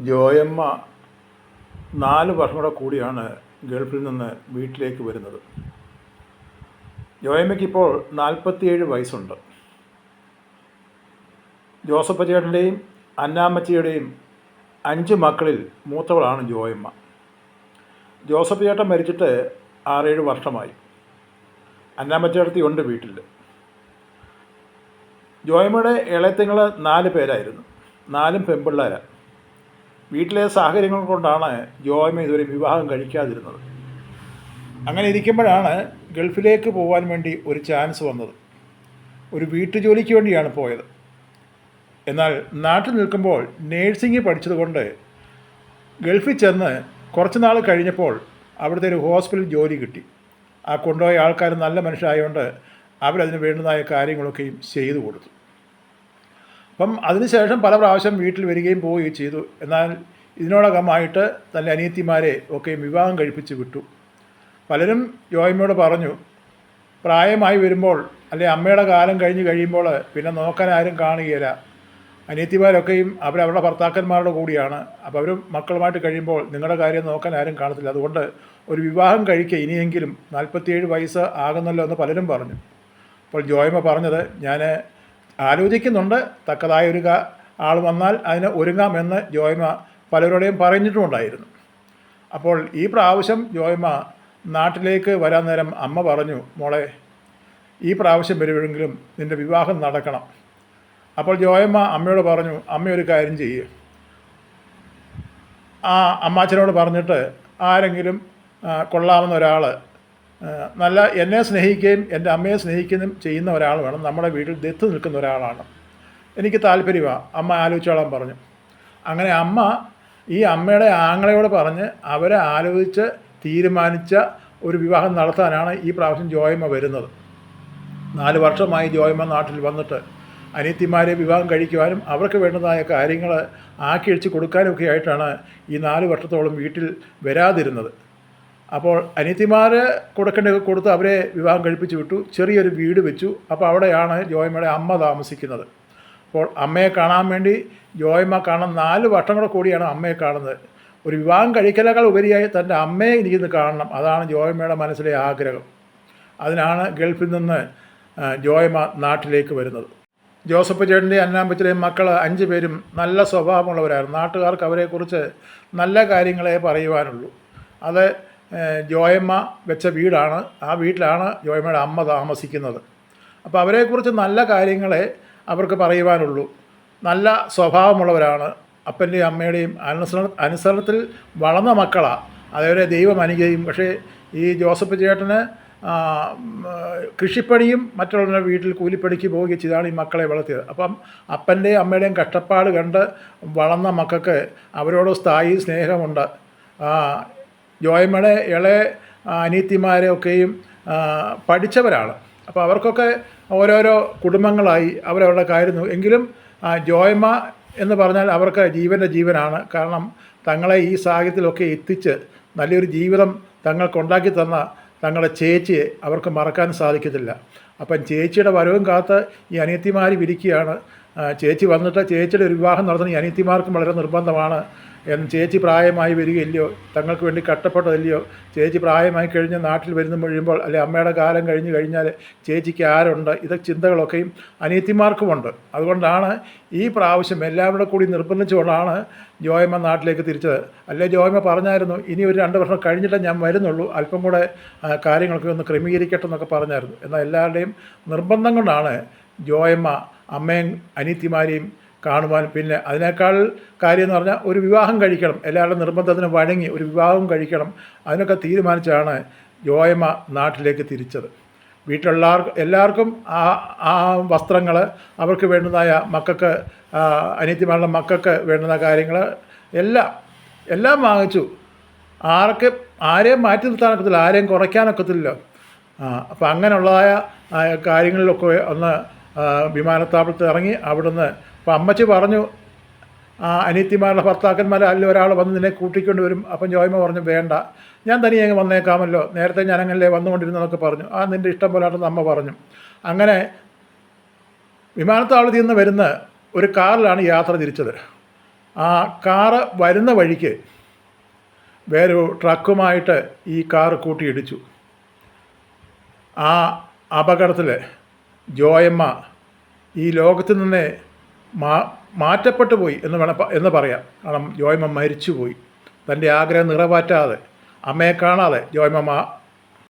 ജോയമ്മ നാല് വർഷം കൂടെ കൂടിയാണ് ഗൾഫിൽ നിന്ന് വീട്ടിലേക്ക് വരുന്നത്. ജോയമ്മയ്ക്ക് ഇപ്പോൾ നാൽപ്പത്തിയേഴ് വയസ്സുണ്ട്. ജോസഫ് ചേട്ടന്റെയും അന്നാമ്മച്ചിയുടെയും അഞ്ച് മക്കളിൽ മൂത്തവളാണ് ജോയമ്മ. ജോസഫ് ചേട്ടൻ മരിച്ചിട്ട് ആറേഴ് വർഷമായി. അന്നാമ്മച്ചേട്ടത്തി ഉണ്ട് വീട്ടിൽ ജോയമ്മയുടെ ഇളയത്തിങ്ങൾ നാല് പേരായിരുന്നു. നാലും പെൺപിള്ളേരാണ് വീട്ടിലെ സാഹചര്യങ്ങൾ കൊണ്ടാണ് ജോയമ്മ ഇതുവരെ വിവാഹം കഴിക്കാതിരുന്നത്. അങ്ങനെ ഇരിക്കുമ്പോഴാണ് ഗൾഫിലേക്ക് പോകാൻ വേണ്ടി ഒരു ചാൻസ് വന്നത്. ഒരു വീട്ടുജോലിക്ക് വേണ്ടിയാണ് പോയത്. എന്നാൽ നാട്ടിൽ നിൽക്കുമ്പോൾ നേഴ്സിംഗ് പഠിച്ചതുകൊണ്ട് ഗൾഫിൽ ചെന്ന് കുറച്ച് നാൾ കഴിഞ്ഞപ്പോൾ അവിടുത്തെ ഒരു ഹോസ്പിറ്റലിൽ ജോലി കിട്ടി. ആ കൊണ്ടുപോയ ആൾക്കാർ നല്ല മനുഷ്യരായതുകൊണ്ട് അവരതിന് വേണ്ടതായ കാര്യങ്ങളൊക്കെയും ചെയ്തു കൊടുത്തു. അപ്പം അതിനുശേഷം പല പ്രാവശ്യം വീട്ടിൽ വരികയും പോവുകയും ചെയ്തു. എന്നാൽ ഇതിനോടകമായിട്ട് തന്റെ അനിയത്തിമാരെ ഒക്കെ വിവാഹം കഴിപ്പിച്ച് വിട്ടു. പലരും ജോയമ്മയോട് പറഞ്ഞു പ്രായമായി വരുമ്പോൾ അല്ലെ അമ്മയുടെ കാലം കഴിഞ്ഞ് കഴിയുമ്പോൾ പിന്നെ നോക്കാൻ ആരും കാണുകയില്ല. അനിയത്തിമാരൊക്കെയും അവരവരുടെ ഭർത്താക്കന്മാരുടെ കൂടിയാണ്. അപ്പോൾ അവർ മക്കളുമായിട്ട് കഴിയുമ്പോൾ നിങ്ങളുടെ കാര്യം നോക്കാൻ ആരും കാണത്തില്ല. അതുകൊണ്ട് ഒരു വിവാഹം കഴിക്കുക ഇനിയെങ്കിലും നാൽപ്പത്തിയേഴ് വയസ്സ് ആകുന്നല്ലോ എന്ന് പലരും പറഞ്ഞു. അപ്പോൾ ജോയമ്മ പറഞ്ഞത് ഞാൻ ആലോചിക്കുന്നുണ്ട്. തക്കതായ ഒരു ആൾ വന്നാൽ അതിന് ഒരുങ്ങാമെന്ന് ജോയ്മ പലരോടെയും പറഞ്ഞിട്ടുമുണ്ടായിരുന്നു. അപ്പോൾ ഈ പ്രാവശ്യം ജോയ്മ നാട്ടിലേക്ക് വരാൻ നേരം അമ്മ പറഞ്ഞു മോളെ ഈ പ്രാവശ്യം വരുമെങ്കിലും നിന്റെ വിവാഹം നടക്കണം. അപ്പോൾ ജോയമ്മ അമ്മയോട് പറഞ്ഞു അമ്മ ഒരു കാര്യം ചെയ്യ്. ആ അമ്മാച്ചനോട് പറഞ്ഞിട്ട് ആരെങ്കിലും കൊള്ളാവുന്ന ഒരാൾ നല്ല എന്നെ സ്നേഹിക്കുകയും എന്റെ അമ്മയെ സ്നേഹിക്കുകയും ചെയ്യുന്ന ഒരാൾ വേണം. നമ്മുടെ വീട്ടിൽ ദത്ത് നിൽക്കുന്ന ഒരാളാണ്. എനിക്ക് താല്പര്യമാണ് അമ്മ ആലോചിച്ചോളാൻ പറഞ്ഞു. അങ്ങനെ അമ്മ ഈ അമ്മയുടെ ആങ്ങളയോട് പറഞ്ഞ് അവരെ ആലോചിച്ച് തീരുമാനിച്ച ഒരു വിവാഹം നടത്താനാണ് ഈ പ്രാവശ്യം ജോയമ്മ വരുന്നത്. നാല് വർഷമായി ജോയമ്മ നാട്ടിൽ വന്നിട്ട് അനിയത്തിമാരെ വിവാഹം കഴിക്കുവാനും അവർക്ക് വേണ്ടതായ കാര്യങ്ങൾ ആക്കിയടിച്ച് കൊടുക്കാനുമൊക്കെ ആയിട്ടാണ് ഈ നാല് വർഷത്തോളം വീട്ടിൽ വരാതിരുന്നത്. അപ്പോൾ അനിയത്തിമാർ കൊടുക്കേണ്ടത് കൊടുത്ത് അവരെ വിവാഹം കഴിപ്പിച്ച് വിട്ടു. ചെറിയൊരു വീട് വെച്ചു. അപ്പോൾ അവിടെയാണ് ജോയമ്മയുടെ അമ്മ താമസിക്കുന്നത്. അപ്പോൾ അമ്മയെ കാണാൻ വേണ്ടി ജോയമ്മ കാണാൻ നാല് വട്ടം കൂടെ കൂടിയാണ് അമ്മയെ കാണുന്നത്. ഒരു വിവാഹം കഴിക്കലേക്കാൾ ഉപരിയായി തന്റെ അമ്മയെ എനിക്കിന്ന് കാണണം. അതാണ് ജോയമ്മയുടെ മനസ്സിലെ ആഗ്രഹം. അതിനാണ് ഗൾഫിൽ നിന്ന് ജോയമ്മ നാട്ടിലേക്ക് വരുന്നത്. ജോസഫ് ചേട്ടന്റെയും അന്നാമ്പത്തിലെയും മക്കൾ അഞ്ച് പേരും നല്ല സ്വഭാവമുള്ളവരായിരുന്നു. നാട്ടുകാർക്ക് അവരെക്കുറിച്ച് നല്ല കാര്യങ്ങളെ പറയുവാനുള്ളൂ. അത് ജോയമ്മ വെച്ച വീടാണ്. ആ വീട്ടിലാണ് ജോയമ്മയുടെ അമ്മ താമസിക്കുന്നത്. അപ്പോൾ അവരെക്കുറിച്ച് നല്ല കാര്യങ്ങളെ അവർക്ക് പറയുവാനുള്ളൂ. നല്ല സ്വഭാവമുള്ളവരാണ്. അപ്പന്റെയും അമ്മയുടെയും അനുസരണ അനുസരണത്തിൽ വളർന്ന മക്കളാണ് അതേപോലെ ദൈവം അനുഗ്രഹിക്കും. പക്ഷേ ഈ ജോസഫ് ചേട്ടന് കൃഷിപ്പണിയും മറ്റുള്ളവരുടെ വീട്ടിൽ കൂലിപ്പണിക്ക് പോവുകയും ചെയ്താണ് ഈ മക്കളെ വളർത്തിയത്. അപ്പം അപ്പന്റെയും അമ്മയുടെയും കഷ്ടപ്പാട് കണ്ട് വളർന്ന മക്കൾക്ക് അവരോട് സ്ഥായി സ്നേഹമുണ്ട്. ജോയമ്മയുടെ ഇളയ അനീത്തിമാരെ ഒക്കെയും ആ, പഠിച്ചവരാണ്. അപ്പോൾ അവർക്കൊക്കെ ഓരോരോ കുടുംബങ്ങളായി അവരവരുടെ കാര്യം എങ്കിലും ജോയ്മ ജോയമ്മ എന്ന് പറഞ്ഞാൽ അവർക്ക് ജീവന്റെ ജീവനാണ്. കാരണം തങ്ങളെ ഈ സാഹചര്യത്തിലൊക്കെ എത്തിച്ച് നല്ലൊരു ജീവിതം തങ്ങൾക്കുണ്ടാക്കി തന്ന തങ്ങളുടെ ചേച്ചിയെ അവർക്ക് മറക്കാൻ സാധിക്കത്തില്ല. അപ്പം ചേച്ചിയുടെ വരവും കാത്ത് ഈ അനിയത്തിമാർ വിരിക്കുകയാണ്. ചേച്ചി വന്നിട്ട് ചേച്ചിയുടെ ഒരു വിവാഹം നടത്തുന്ന അനിയത്തിമാർക്കും വളരെ നിർബന്ധമാണ് എന്ന് ചേച്ചി പ്രായമായി വരികയില്ലയോ തങ്ങൾക്ക് വേണ്ടി കഷ്ടപ്പെട്ടതല്ലയോ ചേച്ചി പ്രായമായി കഴിഞ്ഞ് നാട്ടിൽ വരുന്ന മുഴുമ്പോൾ അല്ലെ അമ്മയുടെ കാലം കഴിഞ്ഞ് കഴിഞ്ഞാൽ ചേച്ചിക്ക് ആരുണ്ട് ഇത് ചിന്തകളൊക്കെയും അനിയത്തിമാർക്കുമുണ്ട്. അതുകൊണ്ടാണ് ഈ പ്രാവശ്യം എല്ലാവരുടെ കൂടി നിർബന്ധിച്ചുകൊണ്ടാണ് ജോയമ്മ നാട്ടിലേക്ക് തിരിച്ചത്. അല്ലെ ജോയമ്മ പറഞ്ഞായിരുന്നു ഇനി ഒരു രണ്ട് വർഷം കഴിഞ്ഞിട്ട് ഞാൻ വരുന്നുള്ളൂ അല്പം കൂടെ കാര്യങ്ങളൊക്കെ ഒന്ന് ക്രമീകരിക്കട്ടെ എന്നൊക്കെ പറഞ്ഞായിരുന്നു. എന്നാൽ എല്ലാവരുടെയും നിർബന്ധം കൊണ്ടാണ് ജോയമ്മ അമ്മയും അനിയത്തിമാരെയും കാണുവാൻ പിന്നെ അതിനേക്കാൾ കാര്യം എന്ന് പറഞ്ഞാൽ ഒരു വിവാഹം കഴിക്കണം. എല്ലാവരുടെ നിർബന്ധത്തിന് വഴങ്ങി ഒരു വിവാഹം കഴിക്കണം. അതിനൊക്കെ തീരുമാനിച്ചാണ് ജോയമ്മ നാട്ടിലേക്ക് തിരിച്ചത്. വീട്ടിലുള്ള എല്ലാവർക്കും ആ ആ വസ്ത്രങ്ങൾ അവർക്ക് വേണ്ടതായ മക്കൾക്ക് അനിയത്തിമാരുടെ മക്കൾക്ക് വേണ്ടുന്ന കാര്യങ്ങൾ എല്ലാം എല്ലാം വാങ്ങിച്ചു. ആർക്ക് ആരെയും മാറ്റി നിർത്താനൊക്കത്തില്ല ആരെയും കുറയ്ക്കാനൊക്കത്തില്ലല്ലോ അപ്പം അങ്ങനെയുള്ളതായ കാര്യങ്ങളിലൊക്കെ ഒന്ന് വിമാനത്താവളത്തിൽ ഇറങ്ങി അവിടുന്ന് അപ്പം അമ്മച്ചി പറഞ്ഞു ആ അനിയത്തിമാരുടെ ഭർത്താക്കന്മാർ അതിൽ ഒരാൾ വന്ന് നിന്നെ കൂട്ടിക്കൊണ്ട് വരും. അപ്പം ജോയ്മ പറഞ്ഞു വേണ്ട. ഞാൻ തനിയെ അങ്ങ് വന്നേക്കാമല്ലോ. നേരത്തെ ഞാൻ അങ്ങനല്ലേ വന്നുകൊണ്ടിരുന്നതൊക്കെ പറഞ്ഞു. ആ നിന്റെ ഇഷ്ടം പോലാട്ടെന്ന് അമ്മ പറഞ്ഞു. അങ്ങനെ വിമാനത്താവളത്തിൽ നിന്ന് വരുന്ന ഒരു കാറിലാണ് യാത്ര തിരിച്ചത്. ആ കാറ് വരുന്ന വഴിക്ക് വേറൊരു ട്രക്കുമായിട്ട് ഈ കാറ് കൂട്ടിയിടിച്ചു. ആ അപകടത്തിൽ ജോയമ്മ ഈ ലോകത്ത് നിന്ന് മാ മാറ്റപ്പെട്ടു പോയി എന്ന് വേണം എന്ന് പറയാം. കാരണം ജോയമ്മ മരിച്ചുപോയി. തന്റെ ആഗ്രഹം നിറവാറ്റാതെ അമ്മയെ കാണാതെ ജോയമ്മ